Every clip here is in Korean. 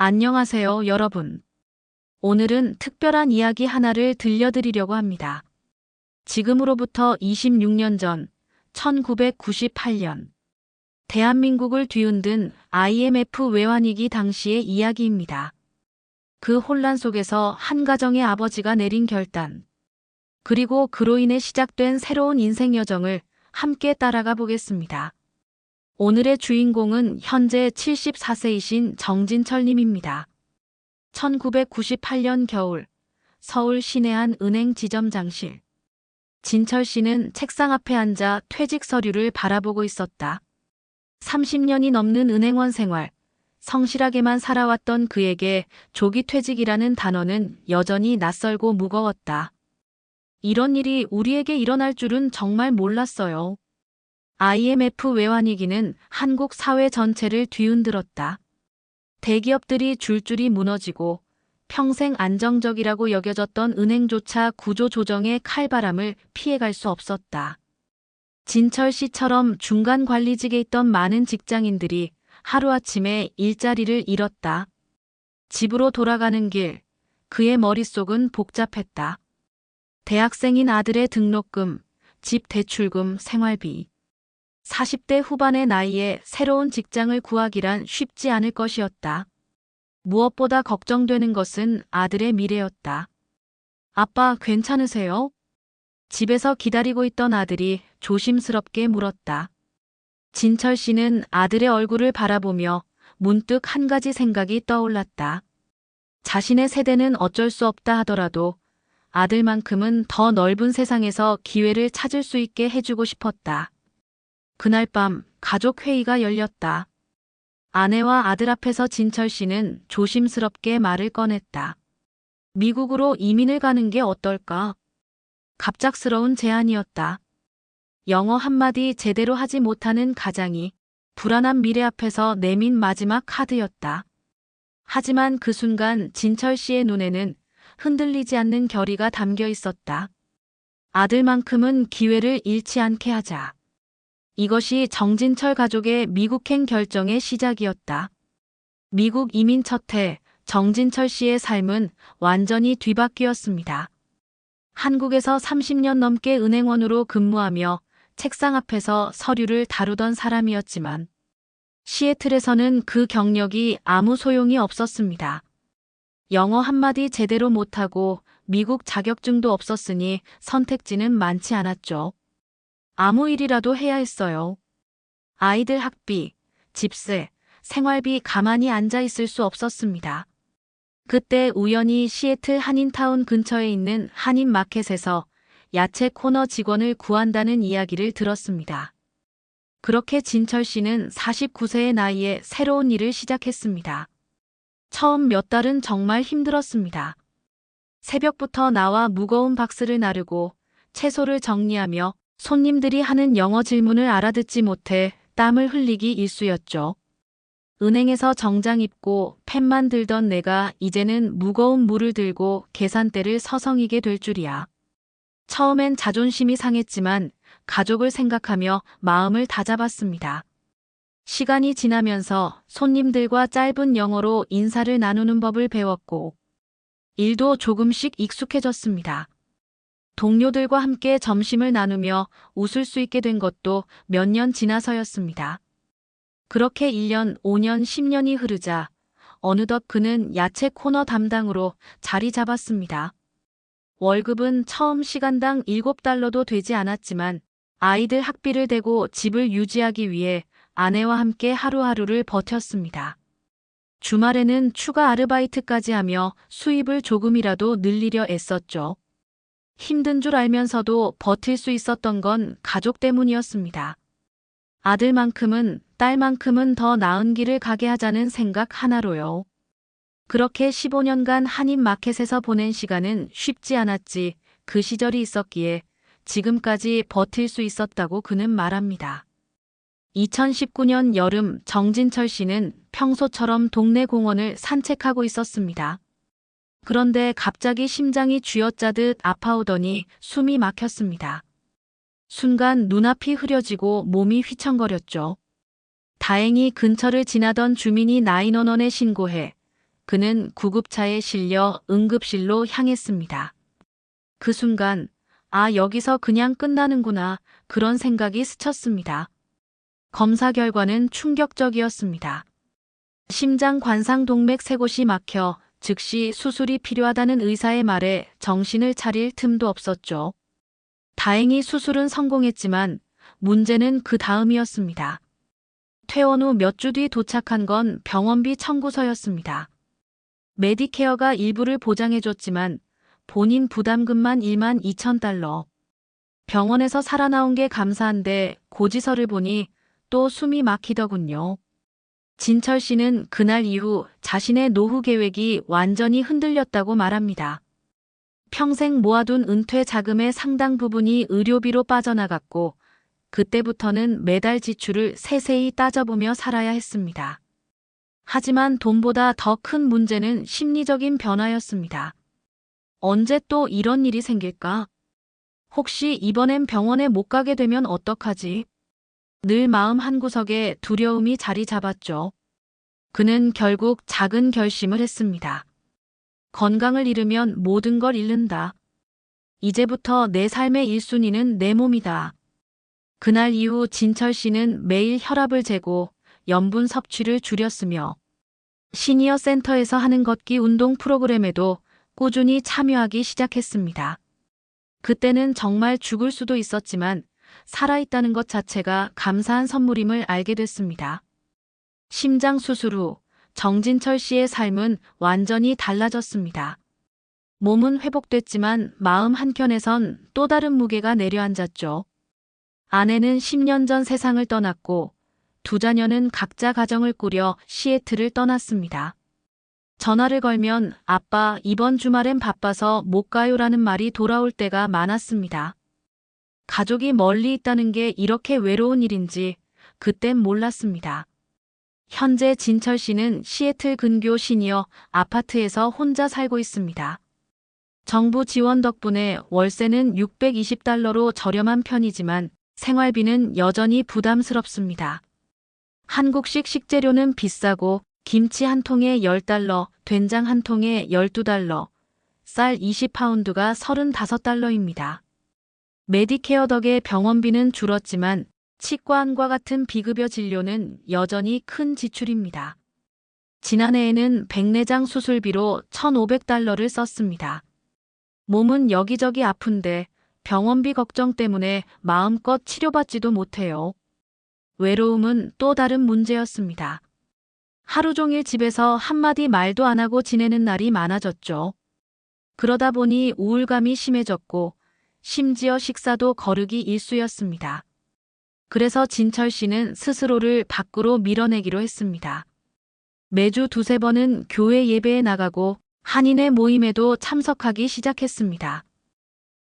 안녕하세요, 여러분. 오늘은 특별한 이야기 하나를 들려드리려고 합니다. 지금으로부터 26년 전, 1998년. 대한민국을 뒤흔든 IMF 외환위기 당시의 이야기입니다. 그 혼란 속에서 한 가정의 아버지가 내린 결단. 그리고 그로 인해 시작된 새로운 인생 여정을 함께 따라가 보겠습니다. 오늘의 주인공은 현재 74세이신 정진철 님입니다. 1998년 겨울 서울 시내 한 은행 지점 장실. 진철 씨는 책상 앞에 앉아 퇴직 서류를 바라보고 있었다. 30년이 넘는 은행원 생활, 성실하게만 살아왔던 그에게 조기 퇴직이라는 단어는 여전히 낯설고 무거웠다. 이런 일이 우리에게 일어날 줄은 정말 몰랐어요. IMF 외환위기는 한국 사회 전체를 뒤흔들었다. 대기업들이 줄줄이 무너지고 평생 안정적이라고 여겨졌던 은행조차 구조 조정의 칼바람을 피해갈 수 없었다. 진철 씨처럼 중간 관리직에 있던 많은 직장인들이 하루아침에 일자리를 잃었다. 집으로 돌아가는 길, 그의 머릿속은 복잡했다. 대학생인 아들의 등록금, 집 대출금, 생활비. 40대 후반의 나이에 새로운 직장을 구하기란 쉽지 않을 것이었다. 무엇보다 걱정되는 것은 아들의 미래였다. 아빠 괜찮으세요? 집에서 기다리고 있던 아들이 조심스럽게 물었다. 진철 씨는 아들의 얼굴을 바라보며 문득 한 가지 생각이 떠올랐다. 자신의 세대는 어쩔 수 없다 하더라도 아들만큼은 더 넓은 세상에서 기회를 찾을 수 있게 해주고 싶었다. 그날 밤 가족 회의가 열렸다. 아내와 아들 앞에서 진철 씨는 조심스럽게 말을 꺼냈다. 미국으로 이민을 가는 게 어떨까? 갑작스러운 제안이었다. 영어 한마디 제대로 하지 못하는 가장이 불안한 미래 앞에서 내민 마지막 카드였다. 하지만 그 순간 진철 씨의 눈에는 흔들리지 않는 결의가 담겨 있었다. 아들만큼은 기회를 잃지 않게 하자. 이것이 정진철 가족의 미국행 결정의 시작이었다. 미국 이민 첫 해 정진철 씨의 삶은 완전히 뒤바뀌었습니다. 한국에서 30년 넘게 은행원으로 근무하며 책상 앞에서 서류를 다루던 사람이었지만 시애틀에서는 그 경력이 아무 소용이 없었습니다. 영어 한마디 제대로 못하고 미국 자격증도 없었으니 선택지는 많지 않았죠. 아무 일이라도 해야 했어요. 아이들 학비, 집세, 생활비 가만히 앉아 있을 수 없었습니다. 그때 우연히 시애틀 한인타운 근처에 있는 한인마켓에서 야채 코너 직원을 구한다는 이야기를 들었습니다. 그렇게 진철 씨는 49세의 나이에 새로운 일을 시작했습니다. 처음 몇 달은 정말 힘들었습니다. 새벽부터 나와 무거운 박스를 나르고 채소를 정리하며 손님들이 하는 영어 질문을 알아듣지 못해 땀을 흘리기 일쑤였죠. 은행에서 정장 입고 펜만 들던 내가 이제는 무거운 물을 들고 계산대를 서성이게 될 줄이야. 처음엔 자존심이 상했지만 가족을 생각하며 마음을 다잡았습니다. 시간이 지나면서 손님들과 짧은 영어로 인사를 나누는 법을 배웠고 일도 조금씩 익숙해졌습니다. 동료들과 함께 점심을 나누며 웃을 수 있게 된 것도 몇 년 지나서였습니다. 그렇게 1년, 5년, 10년이 흐르자 어느덧 그는 야채 코너 담당으로 자리 잡았습니다. 월급은 처음 시간당 7달러도 되지 않았지만 아이들 학비를 대고 집을 유지하기 위해 아내와 함께 하루하루를 버텼습니다. 주말에는 추가 아르바이트까지 하며 수입을 조금이라도 늘리려 애썼죠. 힘든 줄 알면서도 버틸 수 있었던 건 가족 때문이었습니다. 아들만큼은 딸만큼은 더 나은 길을 가게 하자는 생각 하나로요. 그렇게 15년간 한인 마켓에서 보낸 시간은 쉽지 않았지 그 시절이 있었기에 지금까지 버틸 수 있었다고 그는 말합니다. 2019년 여름 정진철 씨는 평소처럼 동네 공원을 산책하고 있었습니다. 그런데 갑자기 심장이 쥐어짜듯 아파오더니 숨이 막혔습니다. 순간 눈앞이 흐려지고 몸이 휘청거렸죠. 다행히 근처를 지나던 주민이 911에 신고해 그는 구급차에 실려 응급실로 향했습니다. 그 순간, 아, 여기서 그냥 끝나는구나. 그런 생각이 스쳤습니다. 검사 결과는 충격적이었습니다. 심장 관상 동맥 세 곳이 막혀 즉시 수술이 필요하다는 의사의 말에 정신을 차릴 틈도 없었죠. 다행히 수술은 성공했지만 문제는 그 다음이었습니다. 퇴원 후 몇 주 뒤 도착한 건 병원비 청구서였습니다. 메디케어가 일부를 보장해줬지만 본인 부담금만 1만 2천 달러. 병원에서 살아나온 게 감사한데 고지서를 보니 또 숨이 막히더군요. 진철 씨는 그날 이후 자신의 노후 계획이 완전히 흔들렸다고 말합니다. 평생 모아둔 은퇴 자금의 상당 부분이 의료비로 빠져나갔고, 그때부터는 매달 지출을 세세히 따져보며 살아야 했습니다. 하지만 돈보다 더 큰 문제는 심리적인 변화였습니다. 언제 또 이런 일이 생길까? 혹시 이번엔 병원에 못 가게 되면 어떡하지? 늘 마음 한구석에 두려움이 자리 잡았죠. 그는 결국 작은 결심을 했습니다. 건강을 잃으면 모든 걸 잃는다. 이제부터 내 삶의 1순위는 내 몸이다. 그날 이후 진철 씨는 매일 혈압을 재고 염분 섭취를 줄였으며 시니어 센터에서 하는 걷기 운동 프로그램에도 꾸준히 참여하기 시작했습니다. 그때는 정말 죽을 수도 있었지만 살아있다는 것 자체가 감사한 선물임을 알게 됐습니다. 심장 수술 후 정진철 씨의 삶은 완전히 달라졌습니다. 몸은 회복됐지만 마음 한켠에선 또 다른 무게가 내려앉았죠. 아내는 10년 전 세상을 떠났고 두 자녀는 각자 가정을 꾸려 시애틀을 떠났습니다. 전화를 걸면 아빠 이번 주말엔 바빠서 못 가요라는 말이 돌아올 때가 많았습니다. 가족이 멀리 있다는 게 이렇게 외로운 일인지 그땐 몰랐습니다. 현재 진철 씨는 시애틀 근교 시니어 아파트에서 혼자 살고 있습니다. 정부 지원 덕분에 월세는 620달러로 저렴한 편이지만 생활비는 여전히 부담스럽습니다. 한국식 식재료는 비싸고 김치 한 통에 10달러, 된장 한 통에 12달러, 쌀 20파운드가 35달러입니다. 메디케어 덕에 병원비는 줄었지만 치과암과 같은 비급여 진료는 여전히 큰 지출입니다. 지난해에는 백내장 수술비로 1,500달러를 썼습니다. 몸은 여기저기 아픈데 병원비 걱정 때문에 마음껏 치료받지도 못해요. 외로움은 또 다른 문제였습니다. 하루 종일 집에서 한마디 말도 안 하고 지내는 날이 많아졌죠. 그러다 보니 우울감이 심해졌고 심지어 식사도 거르기 일쑤였습니다. 그래서 진철 씨는 스스로를 밖으로 밀어내기로 했습니다. 매주 두세 번은 교회 예배에 나가고 한인의 모임에도 참석하기 시작했습니다.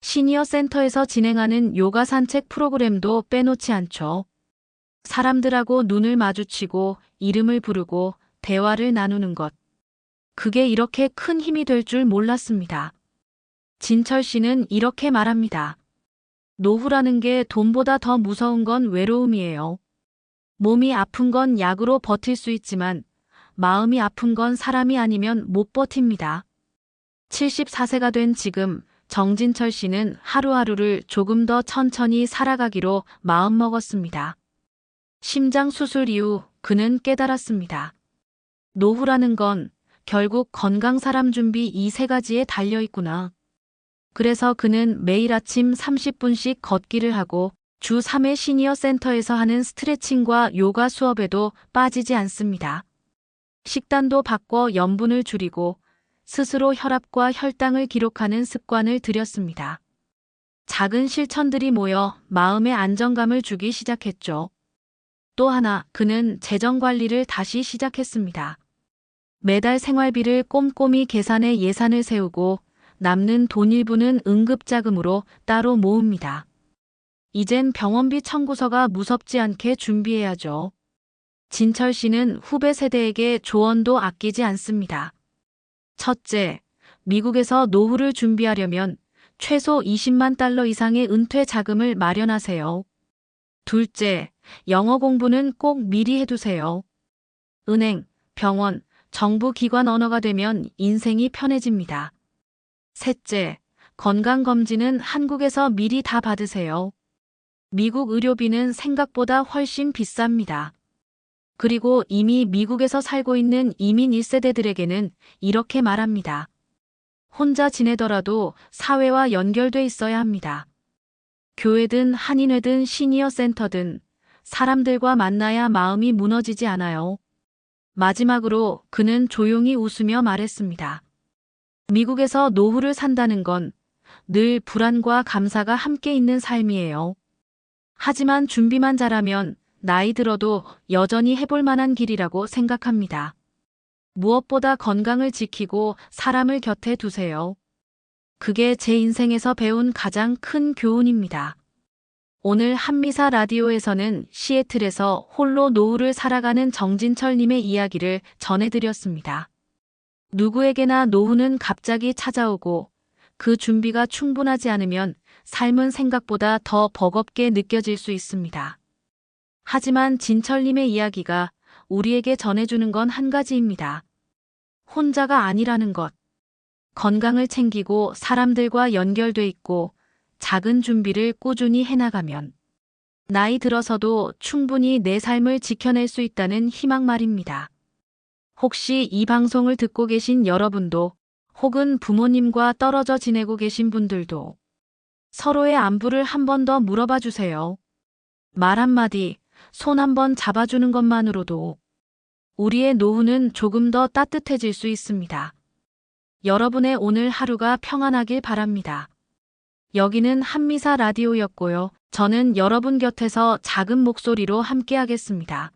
시니어 센터에서 진행하는 요가 산책 프로그램도 빼놓지 않죠. 사람들하고 눈을 마주치고 이름을 부르고 대화를 나누는 것. 그게 이렇게 큰 힘이 될 줄 몰랐습니다. 진철 씨는 이렇게 말합니다. 노후라는 게 돈보다 더 무서운 건 외로움이에요. 몸이 아픈 건 약으로 버틸 수 있지만 마음이 아픈 건 사람이 아니면 못 버팁니다. 74세가 된 지금 정진철 씨는 하루하루를 조금 더 천천히 살아가기로 마음먹었습니다. 심장 수술 이후 그는 깨달았습니다. 노후라는 건 결국 건강 사람 준비 이 세 가지에 달려 있구나. 그래서 그는 매일 아침 30분씩 걷기를 하고 주 3회 시니어 센터에서 하는 스트레칭과 요가 수업에도 빠지지 않습니다. 식단도 바꿔 염분을 줄이고 스스로 혈압과 혈당을 기록하는 습관을 들였습니다. 작은 실천들이 모여 마음의 안정감을 주기 시작했죠. 또 하나, 그는 재정 관리를 다시 시작했습니다. 매달 생활비를 꼼꼼히 계산해 예산을 세우고 남는 돈 일부는 응급자금으로 따로 모읍니다. 이젠 병원비 청구서가 무섭지 않게 준비해야죠. 진철 씨는 후배 세대에게 조언도 아끼지 않습니다. 첫째, 미국에서 노후를 준비하려면 최소 20만 달러 이상의 은퇴 자금을 마련하세요. 둘째, 영어 공부는 꼭 미리 해두세요. 은행, 병원, 정부 기관 언어가 되면 인생이 편해집니다. 셋째, 건강검진은 한국에서 미리 다 받으세요. 미국 의료비는 생각보다 훨씬 비쌉니다. 그리고 이미 미국에서 살고 있는 이민 1세대들에게는 이렇게 말합니다. 혼자 지내더라도 사회와 연결돼 있어야 합니다. 교회든 한인회든 시니어 센터든 사람들과 만나야 마음이 무너지지 않아요. 마지막으로 그는 조용히 웃으며 말했습니다. 미국에서 노후를 산다는 건 늘 불안과 감사가 함께 있는 삶이에요. 하지만 준비만 잘하면 나이 들어도 여전히 해볼 만한 길이라고 생각합니다. 무엇보다 건강을 지키고 사람을 곁에 두세요. 그게 제 인생에서 배운 가장 큰 교훈입니다. 오늘 한미사 라디오에서는 시애틀에서 홀로 노후를 살아가는 정진철님의 이야기를 전해드렸습니다. 누구에게나 노후는 갑자기 찾아오고 그 준비가 충분하지 않으면 삶은 생각보다 더 버겁게 느껴질 수 있습니다. 하지만 진철님의 이야기가 우리에게 전해주는 건 한 가지입니다. 혼자가 아니라는 것. 건강을 챙기고 사람들과 연결돼 있고 작은 준비를 꾸준히 해나가면 나이 들어서도 충분히 내 삶을 지켜낼 수 있다는 희망 말입니다. 혹시 이 방송을 듣고 계신 여러분도 혹은 부모님과 떨어져 지내고 계신 분들도 서로의 안부를 한 번 더 물어봐 주세요. 말 한마디, 손 한 번 잡아주는 것만으로도 우리의 노후는 조금 더 따뜻해질 수 있습니다. 여러분의 오늘 하루가 평안하길 바랍니다. 여기는 한미사 라디오였고요. 저는 여러분 곁에서 작은 목소리로 함께하겠습니다.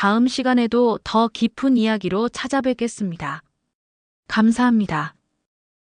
다음 시간에도 더 깊은 이야기로 찾아뵙겠습니다. 감사합니다.